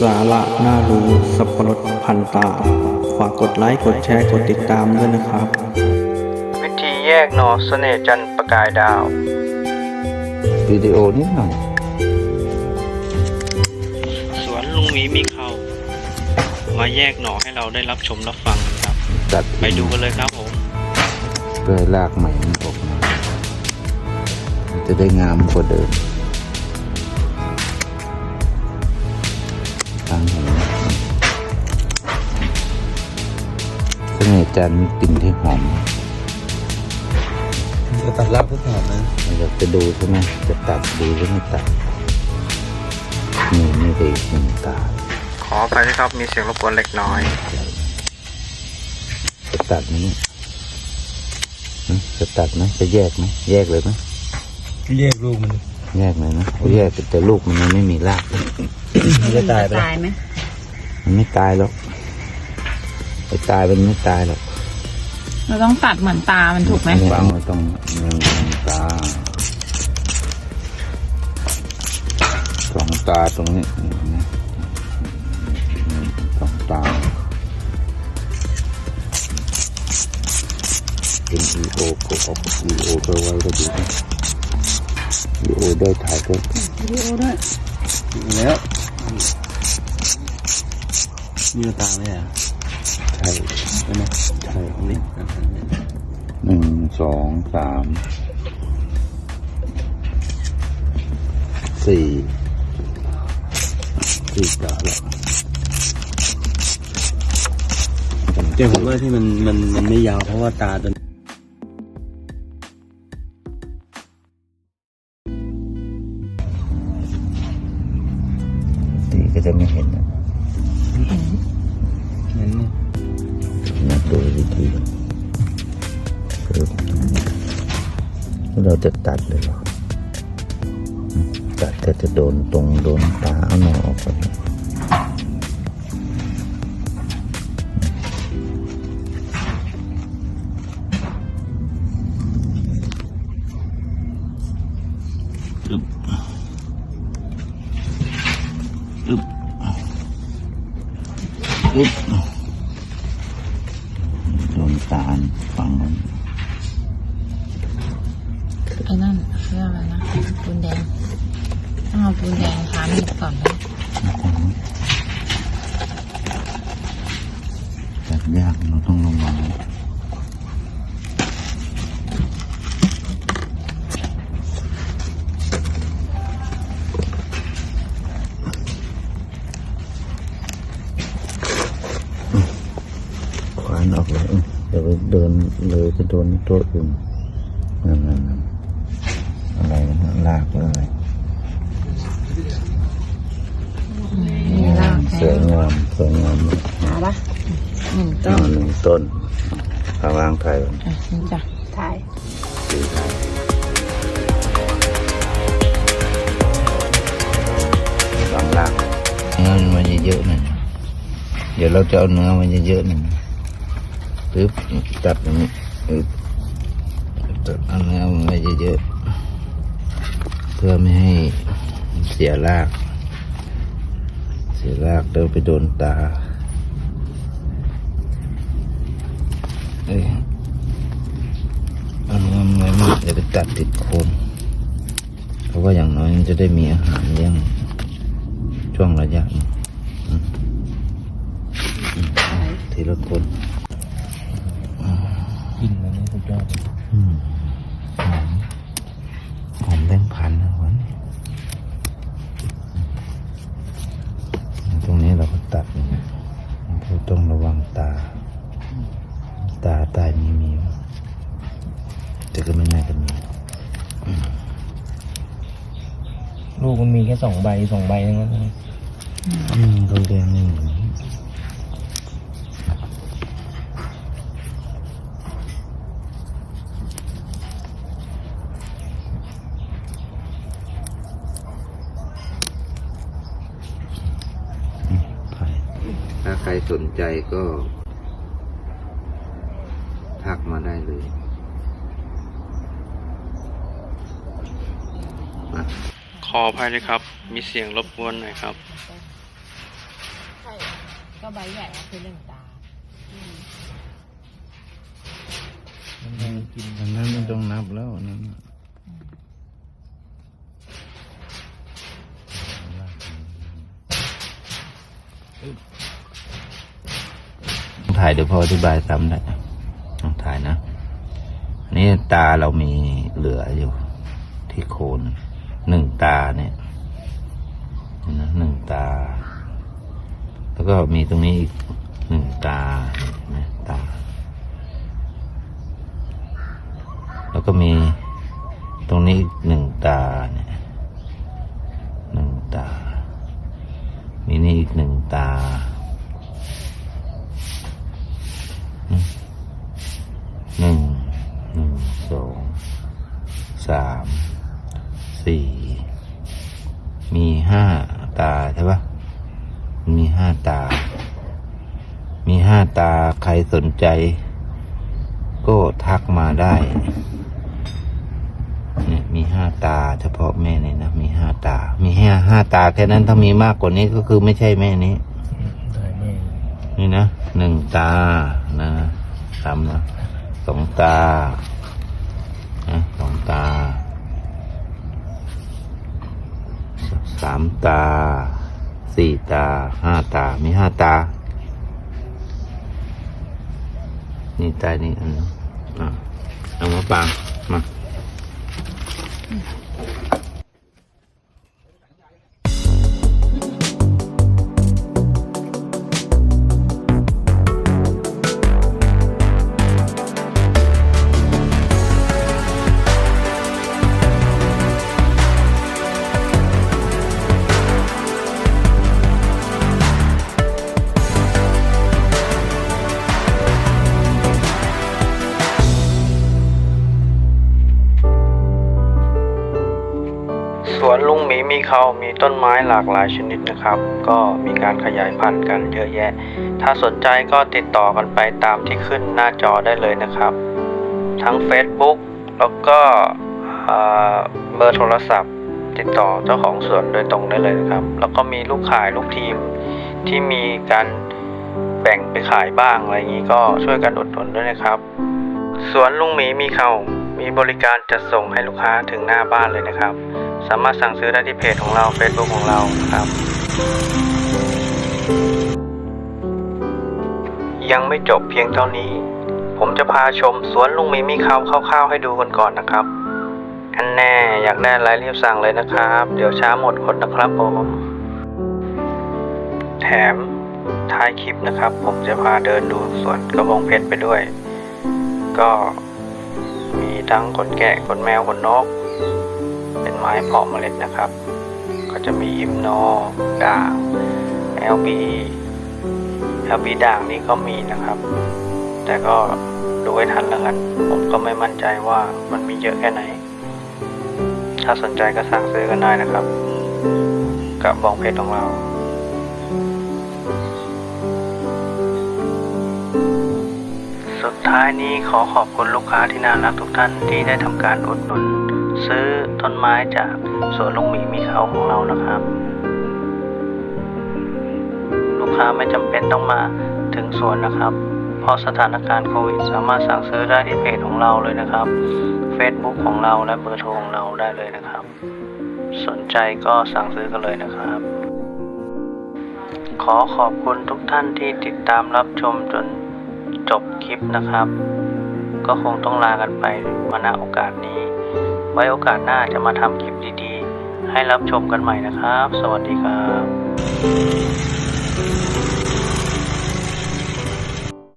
สาระน่ารู้สับปะรดพันตา ฝากกดไลค์กดแชร์กดติดตามด้วยนะครับ วิธีแยกหนอเสน่จันประกายดาววิดีโอนิดหน่อยสวนลุงหมีมีเขามาแยกหน่อให้เราได้รับชมรับฟังกันครับตัดไปดูกันเลยครับผมเพื่อให้รากใหม่มันออกมามันจะได้งามกว่าเดิม ทางเห็นเสน่ห์จันทร์มีกลิ่นที่หอมจะตัดรับทุกหอมนะเราอยากจะดูใช่ไหมจะตัดดีหรือไม่ตัดนี่นี่ไปอีกหนึ่งตาขออภัยนะครับ มีเสียงรบกวนเล็กน้อย จะตัดไหมเนี่ยหึจะตัดไหมจะแยกไหมแยกเลยไหมเรียกลูกมัน แยกเลยนะแยกแต่ลูกมันยังไม่มีรากมันจะตายไปตายไหมมันไม่ตายหรอกไอ้ตายมันไม่ตายหรอกเราต้องตัดเหมือนตา มันถูกไหมเนี่ยมันต้องหนึ่งตาสองตาตรงนี้นี่นะสองตาเป็นวีโอก็ออกวีโอก็ไว้ก็ดีนะ วีโอได้ถ่ายก็แล้วมีตาไหมอะใช่ใช่ไหมใช่ตรงนี้หนึ่งสองสามสี่สี่ตาแล้วเจ้าผมว่าที่มันมันมันไม่ยาวเพราะว่าตาตัว อยดูวิธีคือเราจะตัดเลยหรอตัดก็จะโดนตรงโดนตาเอาหนอออกไปอึ๊บโดนตาฝังมัน ไอ้นั่นเรียกอะไรนะปูนแดงต้องเอาปูนแดงทามีดก่อนนะ จัดยากเรา ต้องระวังขวานออกเลยเออเดี๋ยวไปเดินเลยจะโดนตัวอื่นนั่นนั่นนั่นอะไรนะลากหรืออะไรนี่ลากสวยงามสวยงามมากหาปะ หนึ่งต้ต้นนหนึ่งต้นพาวางไทยอะนี่จ้ะถ่ายสีไทยสองลากเนื้อมันเยอะๆหน่อยเดี๋ยวเราจะเอาเนื้อมันเยอะๆหน่อยปึ๊บตัดอย่างนี้ปึ๊บตัดเอาเนื้อมันไว้เยอะๆเพื่อไม่ให้เสียราก เสียรากเดินไปโดนตา เอ้ยเอาเนื้อมันไว้มากเดี๋ยวไปตัดติดโคนเพราะว่าอย่างน้อยมันจะได้มีอาหารเลี้ยงช่วงระยะนี้อืมอืมทีละคนกินมันนี่สุดยอด อืมหอมหอมแบงค์พันนะวันตรงนี้เราก็ตัดอย่างนี้เราต้องระวังตา ตาตายมีมีวะ แต่ก็ไม่น่าจะมีลูกมันมีแค่สองใบสองใบนั่นอืมเขาแดงนี่เหมือนอืมใครถ้าใครสนใจก็ทักมาได้เลยมา ขออภัยด้วยครับ มีเสียงรบกวนหน่อยครับก็ใบใหญ่คือหนึ่องตาอันนั้นไม่ต้องนับแล้วอันนั้นน่ะถ่ายเดี๋ยวพออธิบายซ้ำได้ลองถ่ายนะ นี่ตาเรามีเหลืออยู่ที่โคน หนึ่งตาเนี่ยเห็นไหมหนึ่งตา แล้วก็มีตรงนี้อีกหนึ่งตานไหมตา แล้วก็มีตรงนี้อีกหนึ่งตาเนี่ยหนึ่งตา มีนี่อีกหนึ่งตาอืมหนึ่งหนึ่งสองสามสี่มีห้าตาใช่ปะมีห้าตา มีห้าตาใครสนใจ ก็ทักมาได้ เนี่ยมีห้าตา เฉพาะแม่เนี่ยนะ มีห้าตา มีห้าห้าตาแค่นั้นถ้ามีมากกว่านี้ก็คือไม่ใช่แม่นี้ได้แม่นี่นะหนึ่งตานะสามนะสองตานะสองตาสามตา สี่ตาห้าตา มีห้าตา นี่ตานี่อันนึงอะเอามาปางมา เขา มีต้นไม้หลากหลายชนิดนะครับ ก็มีการขยายพันธุ์กันเยอะแยะ ถ้าสนใจก็ติดต่อกันไปตามที่ขึ้นหน้าจอได้เลยนะครับ ทั้ง Facebook แล้วก็เบอร์โทรศัพท์ ติดต่อเจ้าของสวนโดยตรงได้เลยนะครับ แล้วก็มีลูกขายลูกทีมที่มีการแบ่งไปขายบ้างอะไรอย่างนี้ก็ช่วยกันอดหนุนด้วยนะครับ สวนลุงหมีมีเขามีบริการจัดส่งให้ลูกค้าถึงหน้าบ้านเลยนะครับ สามารถสั่งซื้อได้ที่เพจของเรา Facebook ของเราครับ ยังไม่จบเพียงเท่านี้ ผมจะพาชมสวนลุงมีมีเขาคร่าวๆให้ดูกันก่อนนะครับอันแน่อยากได้อะไรรีบสั่งเลยนะครับ เดี๋ยวช้าหมดคนนะครับผม แถมท้ายคลิปนะครับ ผมจะพาเดินดูสวนกระบองเพชรไปด้วย ก็มีทั้งขนแกะขนแมวขนนก เป็นไม้เพาะเมล็ดนะครับ ก็จะมียิมโนด่าง LB LB ด่างนี่ก็มีนะครับ แต่ก็ดูให้ทันแล้วกัน ผมก็ไม่มั่นใจว่ามันมีเยอะแค่ไหน ถ้าสนใจก็สั่งซื้อกันได้นะครับ กับบองเพชรของเราสุดท้ายนี้ขอขอบคุณลูกค้าที่น่ารักทุกท่านที่ได้ทำการอุดหนุน ซื้อต้นไม้จากสวนลุงหมีมีเขาของเรานะครับ ลูกค้าไม่จำเป็นต้องมาถึงสวนนะครับ เพราะสถานการณ์โควิด สามารถสั่งซื้อได้ที่เพจของเราเลยนะครับ Facebook ของเราและเบอร์โทรของเราได้เลยนะครับ สนใจก็สั่งซื้อกันเลยนะครับ ขอขอบคุณทุกท่านที่ติดตามรับชมจนจบคลิปนะครับ ก็คงต้องลากันไปมาณโอกาสนี้ ไว้โอกาสหน้าจะมาทำคลิปดีๆ ให้รับชมกันใหม่นะครับ สวัสดีครับ